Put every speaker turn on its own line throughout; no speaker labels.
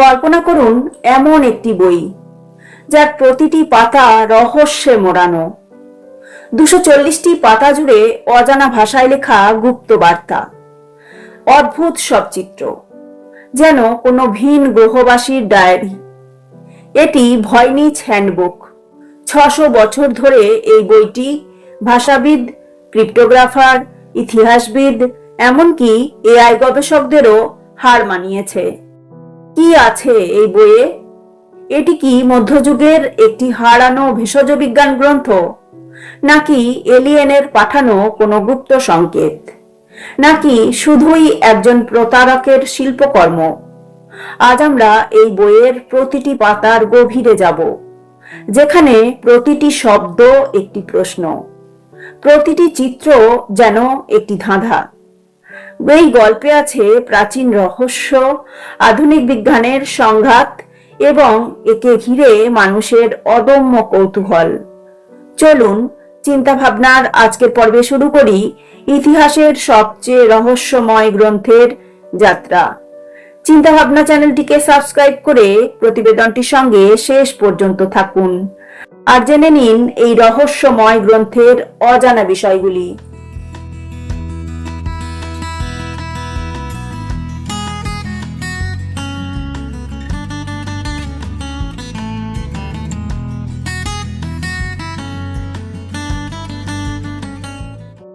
কল্পনা করুন, এমন একটি বই, যার প্রতিটি পাতা রহস্যে মোড়ানো। দুশো চল্লিশটি পাতা জুড়ে অজানা ভাষায় লেখা গুপ্ত বার্তা। অদ্ভুত সব চিত্র, যেন কোনো ভিন গ্রহবাসীর ডায়েরি। এটি ভয়নিচ হ্যান্ডবুক। ছশো বছর ধরে এই বইটি ভাষাবিদ, ক্রিপ্টোগ্রাফার, ইতিহাসবিদ, এমনকি এআই গবেষকদেরও হার মানিয়েছে। কি আছে এই বইয়ে? এটি কি মধ্যযুগের একটি হারানো ভেষজ বিজ্ঞান গ্রন্থ, নাকি এলিয়েনের পাঠানো কোনো গুপ্ত সংকেত, নাকি শুধুই একজন প্রতারকের শিল্পকর্ম? আজ আমরা এই বইয়ের প্রতিটি পাতার গভীরে যাব। যেখানে প্রতিটি শব্দ একটি প্রশ্ন। প্রতিটি চিত্র যেন একটি ধাঁধা। এই গল্পে আছে প্রাচীন রহস্য, আধুনিক বিজ্ঞানের সংঘাত এবং একে ঘিরে মানুষের অদম্য কৌতূহল। চলুন চিন্তা ভাবনার আজকের পর্বে শুরু করি ইতিহাসের সবচেয়ে রহস্যময় গ্রন্থের যাত্রা। চিন্তা ভাবনা চ্যানেলটিকে সাবস্ক্রাইব করে প্রতিবেদনটির সঙ্গে শেষ পর্যন্ত থাকুন। আর জেনে নিন এই রহস্যময় গ্রন্থের অজানা বিষয়গুলি।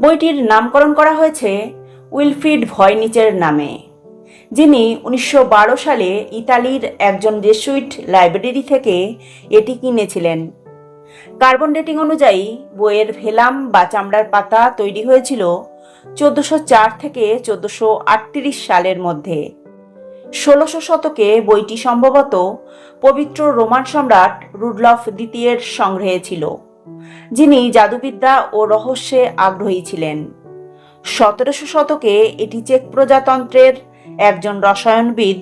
বইটির নামকরণ করা হয়েছে উইলফ্রিড ভয়নিচের নামে। যিনি উনিশশো বারো সালে ইতালির একজন জেসুইট লাইব্রেরি থেকে এটি কিনেছিলেন। কার্বন ডেটিং অনুযায়ী বইয়ের ভেলাম বা চামড়ার পাতা তৈরি হয়েছিল চোদ্দশো চার থেকে চোদ্দশো সালের মধ্যে। ষোলোশো শতকে বইটি সম্ভবত পবিত্র রোমান সম্রাট রুডলফ দ্বিতীয়ের সংগ্রহে ছিল, যিনি জাদুবিদ্যা ও রহস্যে আগ্রহী ছিলেন। সতেরোশো শতকে এটি চেক প্রজাতন্ত্রের রসায়নবিদ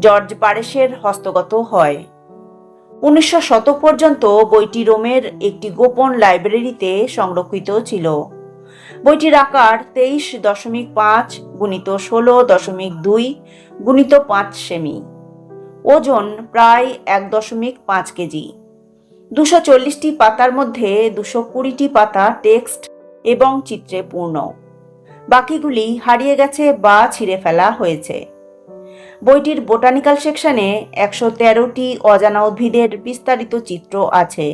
জর্জ পারেসের হস্তগত হয়। উনিশশো শতক পর্যন্ত বইটি রোমের একটি গোপন লাইব্রেরিতে সংরক্ষিত ছিল। বইটির আকার তেইশ দশমিক পাঁচ গুণিত ষোলো দশমিক দুই গুণিত পাঁচ সেমি। ওজন প্রায় এক দশমিক পাঁচ কেজি। দুশো চল্লিশটি পাতার মধ্যে দুশো কুড়িটি পাতা টেক্সট এবং চিত্রে পূর্ণ। বাকিগুলি হারিয়ে গেছে বা ছিঁড়ে ফেলা হয়েছে। বইটির বোটানিক্যাল সেকশনে একশো তেরোটি অজানা উদ্ভিদের বিস্তারিত চিত্র আছে,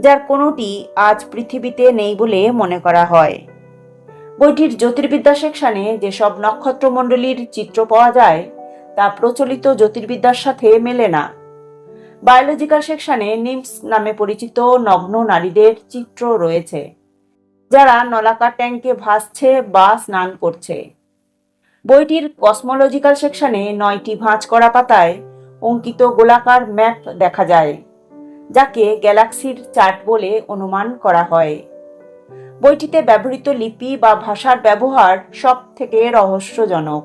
যার কোনোটি আজ পৃথিবীতে নেই বলে মনে করা হয়। বইটির জ্যোতির্বিদ্যা সেকশনে যেসব নক্ষত্রমণ্ডলীর চিত্র পাওয়া যায়, তা প্রচলিত জ্যোতির্বিদ্যার সাথে মেলে না। বায়োলজিক্যাল সেকশনে নিমস নামে পরিচিত নগ্ন নারীদের চিত্র রয়েছে। যারা নলাকার ট্যাঙ্কে ভাসছে বা স্নান করছে। বইটির কসমোলজিক্যাল সেকশনে নয়টি ভাঁজ করা পাতায় অঙ্কিত গোলাকার ম্যাপ দেখা যায়, যাকে গ্যালাক্সির চার্ট বলে অনুমান করা হয়। বইটিতে ব্যবহৃত লিপি বা ভাষার ব্যবহার সব থেকে রহস্যজনক,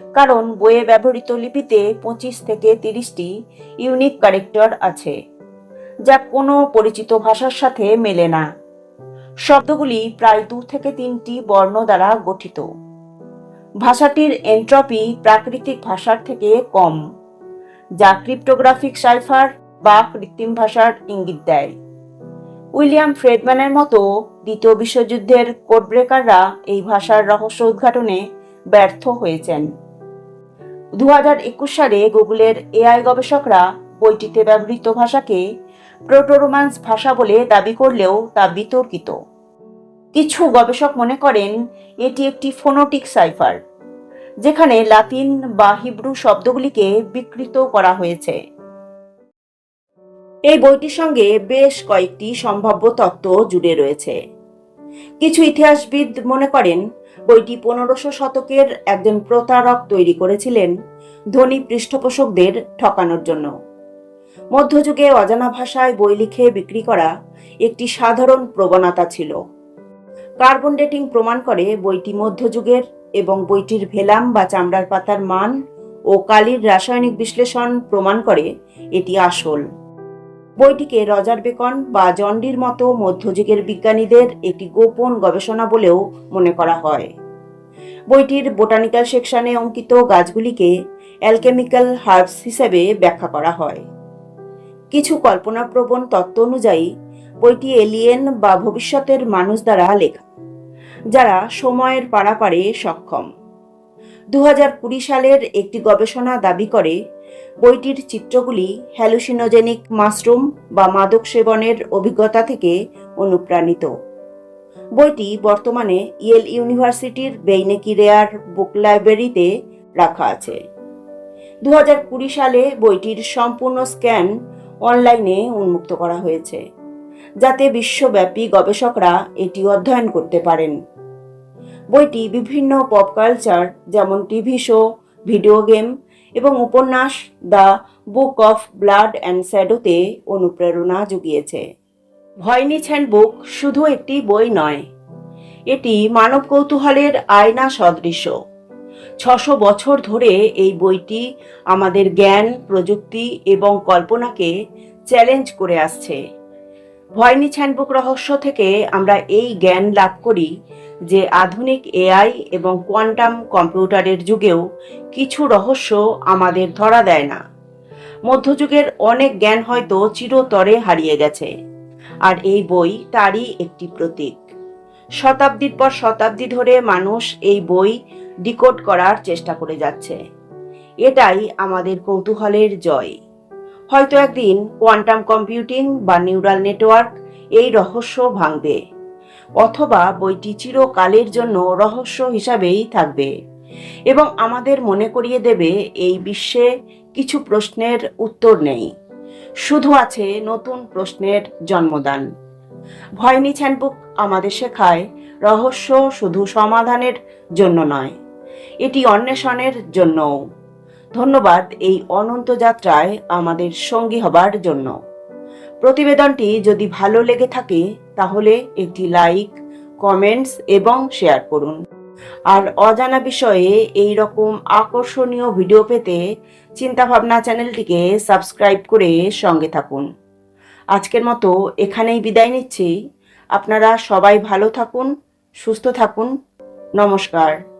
কারণ বইয়ে ব্যবহৃত লিপিতে পঁচিশ থেকে তিরিশটি ইউনিক ক্যারেক্টার আছে, যা কোনো পরিচিত ভাষার সাথে মেলে না। শব্দগুলি প্রায় দু থেকে তিনটি বর্ণ দ্বারা গঠিত। ভাষাটির এন্ট্রপি প্রাকৃতিক ভাষার থেকে কম, যা ক্রিপ্টোগ্রাফিক সাইফার বা কৃত্রিম ভাষার ইঙ্গিত দেয়। উইলিয়াম ফ্রেডম্যানের মতো দ্বিতীয় বিশ্বযুদ্ধের কোডব্রেকাররা এই ভাষার রহস্য উদ্ঘাটনে ব্যর্থ হয়েছেন। দু হাজার একুশ সালে গুগলের এআই গবেষকরা বইটিতে ব্যবহৃত ভাষাকে প্রোটোরোমান্স ভাষা বলে দাবি করলেও তা বিতর্কিত। কিছু গবেষক মনে করেন, এটি একটি ফোনোটিক সাইফার, যেখানে লাতিন বা হিব্রু শব্দগুলিকে বিকৃত করা হয়েছে। এই বইটির সঙ্গে বেশ কয়েকটি সম্ভাব্য তত্ত্ব জুড়ে রয়েছে। কিছু ইতিহাসবিদ মনে করেন, বইটি পনেরোশো শতকের একজন প্রতারক তৈরি করেছিলেন ধনী পৃষ্ঠপোষকদের ঠকানোর জন্য। মধ্যযুগে অজানা ভাষায় বই লিখে বিক্রি করা একটি সাধারণ প্রবণতা ছিল। কার্বন ডেটিং প্রমাণ করে বইটি মধ্যযুগের এবং বইটির ভেলাম বা চামড়ার পাতার মান ও কালির রাসায়নিক বিশ্লেষণ প্রমাণ করে এটি আসল। বইটিকে রজার বেকন বা জন্ডির মতো মধ্যযুগের বিজ্ঞানীদের একটি গোপন গবেষণা বলেও মনে করা হয়। বইটির বোটানিক্যাল সেকশনে অঙ্কিত গাছগুলিকে অ্যালকেমিক্যাল হার্বস হিসেবে ব্যাখ্যা করা হয়। কিছু কল্পনাপ্রবণ তত্ত্ব অনুযায়ী, বইটি এলিয়েন বা ভবিষ্যতের মানুষ দ্বারা লেখা, যারা সময়ের পারাপারে সক্ষম। দু সালের একটি গবেষণা দাবি করে, বইটির চিত্রগুলি হ্যালুসিনোজেনিক মাশরুম বা মাদক সেবনের অভিজ্ঞতা থেকে অনুপ্রাণিত। বইটি বর্তমানে ইয়েল ইউনিভার্সিটির বেইনেকি রেয়ার বুক লাইব্রেরিতে রাখা আছে। দু সালে বইটির সম্পূর্ণ স্ক্যান অনলাইনে উন্মুক্ত করা হয়েছে, যাতে বিশ্বব্যাপী গবেষকরা এটি অধ্যয়ন করতে পারেন। বইটি বিভিন্ন পপ কালচার যেমন টিভি শো, ভিডিও গেম এবং উপন্যাস, the book of blood and স্যাডোতে অনুপ্রেরণা জুগিয়েছে। ভয়নিচ হ্যান্ডবুক শুধু একটি বই নয়, এটি মানব কৌতূহলের আয়না সদৃশ। ছশো বছর ধরে এই বইটি আমাদের জ্ঞান, প্রযুক্তি এবং কল্পনাকে চ্যালেঞ্জ করে আসছে। ভয়নিচ হ্যান্ডবুক রহস্য থেকে আমরা এই জ্ঞান লাভ করি যে আধুনিক এআই এবং কোয়ান্টাম কম্পিউটারের যুগেও কিছু রহস্য আমাদের ধরা দেয় না। মধ্যযুগের অনেক জ্ঞান হয়তো চিরতরে হারিয়ে গেছে। আর এই বই তারই একটি প্রতীক। শতাব্দীর পর শতাব্দী ধরে মানুষ এই বই ডিকোড করার চেষ্টা করে যাচ্ছে। এটাই আমাদের কৌতূহলের জয়। হয়তো একদিন কোয়ান্টাম কম্পিউটিং বা নিউরাল নেটওয়ার্ক এই রহস্য ভাঙবে, অথবা বইটি চিরকালের জন্য রহস্য হিসাবেই থাকবে, এবং আমাদের মনে করিয়ে দেবে এই বিশ্বে কিছু প্রশ্নের উত্তর নেই। শুধু আছে নতুন প্রশ্নের জন্মদান। ভয়নি হ্যান্ডবুক আমাদের শেখায়, রহস্য শুধু সমাধানের জন্য নয়। এটি অন্বেষণের জন্যও। ধন্যবাদ এই অনন্ত যাত্রায় আমাদের সঙ্গী হবার জন্য। প্রতিবেদনটি যদি ভালো লেগে থাকে, তাহলে একটি লাইক, কমেন্টস এবং শেয়ার করুন। আর অজানা বিষয়ে এই রকম আকর্ষণীয় ভিডিও পেতে চিন্তাভাবনা চ্যানেলটিকে সাবস্ক্রাইব করে সঙ্গে থাকুন। আজকের মতো এখানেই বিদায় নিচ্ছি। আপনারা সবাই ভালো থাকুন, সুস্থ থাকুন। নমস্কার।